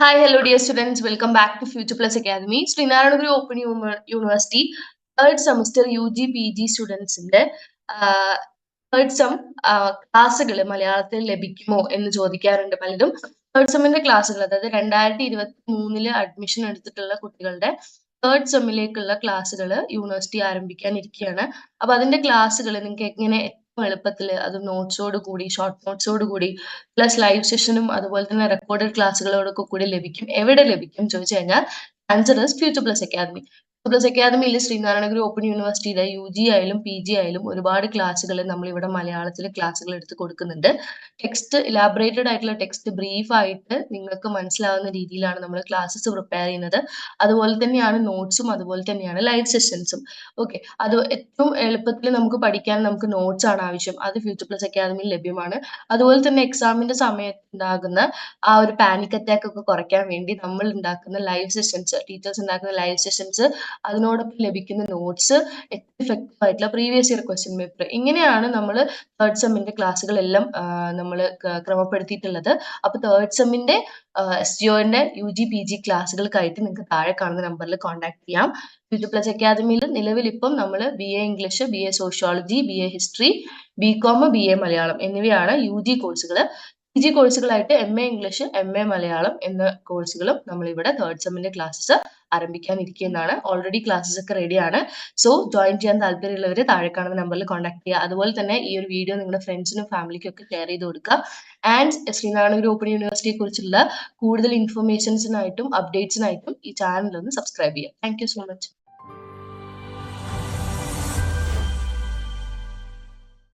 Hi, hello dear students. Welcome back to future plus academy Sreenarayanaguru open university third semester U G P G സ്റ്റുഡൻസിന്റെ third sem ക്ലാസ്സുകൾ മലയാളത്തിൽ ലഭിക്കുമോ എന്ന് ചോദിക്കാറുണ്ട് പലരും. Third സെമ്മിന്റെ ക്ലാസ്സുകൾ അതായത് രണ്ടായിരത്തി ഇരുപത്തി മൂന്നിൽ അഡ്മിഷൻ എടുത്തിട്ടുള്ള കുട്ടികളുടെ തേർഡ് സെമ്മിലേക്കുള്ള ക്ലാസ്സുകൾ യൂണിവേഴ്സിറ്റി ആരംഭിക്കാനിരിക്കുകയാണ് അപ്പൊ അതിന്റെ ക്ലാസ്സുകൾ നിങ്ങൾക്ക് എങ്ങനെ എളുപ്പത്തിൽ അത് നോട്ട്സോട് കൂടി ഷോർട്ട് നോട്ട്സോട് കൂടി പ്ലസ് ലൈവ് സെഷനും അതുപോലെ തന്നെ റെക്കോർഡഡ് ക്ലാസ്സുകളോടൊക്കെ കൂടി ലഭിക്കും. എവിടെ ലഭിക്കും? ചോദിച്ചു കഴിഞ്ഞാൽ answer future plus academy plus അക്കാദമിയിൽ ശ്രീനാരായണ ഗുരു ഓപ്പൺ യൂണിവേഴ്സിറ്റിയിലെ യു ജി ആയാലും പി ജി ആയാലും ഒരുപാട് ക്ലാസ്സുകൾ നമ്മൾ ഇവിടെ മലയാളത്തിൽ ക്ലാസ്സുകൾ എടുത്ത് കൊടുക്കുന്നുണ്ട്. ടെക്സ്റ്റ് ഇലാബറേറ്റഡ് ആയിട്ടുള്ള ടെക്സ്റ്റ് ബ്രീഫ് ആയിട്ട് നിങ്ങൾക്ക് മനസ്സിലാവുന്ന രീതിയിലാണ് നമ്മൾ ക്ലാസ്സസ് പ്രിപ്പയർ ചെയ്യുന്നത്. അതുപോലെ തന്നെയാണ് നോട്ട്സും അതുപോലെ തന്നെയാണ് ലൈവ് സെഷൻസും ഓക്കെ അത് ഏറ്റവും എളുപ്പത്തിൽ നമുക്ക് പഠിക്കാൻ നമുക്ക് നോട്ട്സ് ആണ് ആവശ്യം. അത് ഫ്യൂച്ചർ പ്ലസ് അക്കാദമിയിൽ ലഭ്യമാണ്. അതുപോലെ തന്നെ എക്സാമിന്റെ സമയത്ത് ഉണ്ടാകുന്ന ആ ഒരു പാനിക് അറ്റാക്ക് ഒക്കെ കുറയ്ക്കാൻ വേണ്ടി നമ്മൾ ഉണ്ടാക്കുന്ന ലൈവ് സെഷൻസ് ടീച്ചേഴ്സ് ഉണ്ടാക്കുന്ന ലൈവ് സെഷൻസ് അതിനോടൊപ്പം ലഭിക്കുന്ന നോട്ട്സ് എഫക്റ്റീവ് ആയിട്ടുള്ള പ്രീവിയസ് ഇയർ ക്വസ്റ്റ്യൻ പേപ്പർ ഇങ്ങനെയാണ് നമ്മൾ തേർഡ് സെമ്മിന്റെ ക്ലാസ്സുകളെല്ലാം നമ്മൾ ക്രമപ്പെടുത്തിയിട്ടുള്ളത്. അപ്പൊ തേർഡ് സെമ്മിന്റെ എസ് ജിഒന്റെ യു ജി പി ജി ക്ലാസ്സുകൾക്കായിട്ട് നിങ്ങൾക്ക് താഴെ കാണുന്ന നമ്പറിൽ കോൺടാക്ട് ചെയ്യാം. യൂട്യൂബ് പ്ലസ് അക്കാദമിയിൽ നിലവിൽ ഇപ്പം നമ്മൾ B A English B A sociology B A history B com B A Malayalam എന്നിവയാണ് യു ജി കോഴ്സുകൾ G കോഴ്സുകളായിട്ട് M A English M A Malayalam എന്ന കോഴ്സുകളും നമ്മൾ ഇവിടെ തേർഡ് സെമ്മിന്റെ ക്ലാസ്സസ് ആരംഭിക്കാനിരിക്കുന്നതാണ് ഓൾറെഡി ക്ലാസ്സസ് ഒക്കെ റെഡിയാണ് സോ ജോയിൻ ചെയ്യാൻ താല്പര്യമുള്ളവർ താഴെ കാണുന്ന നമ്പറിൽ കോൺടാക്ട് ചെയ്യുക. അതുപോലെ തന്നെ ഈ ഒരു വീഡിയോ നിങ്ങളുടെ ഫ്രണ്ട്സിനും ഫാമിലിക്കും ഒക്കെ ഷെയർ ചെയ്ത് കൊടുക്കുക. ആൻഡ് ശ്രീനാരായണ ഗുരു ഓപ്പൺ യൂണിവേഴ്സിറ്റിയെ കുറിച്ചുള്ള കൂടുതൽ ഇൻഫർമേഷൻസിനായിട്ടും അപ്ഡേറ്റ്സിനായിട്ടും ഈ ചാനൽ ഒന്ന് സബ്സ്ക്രൈബ് ചെയ്യുക. Thank so much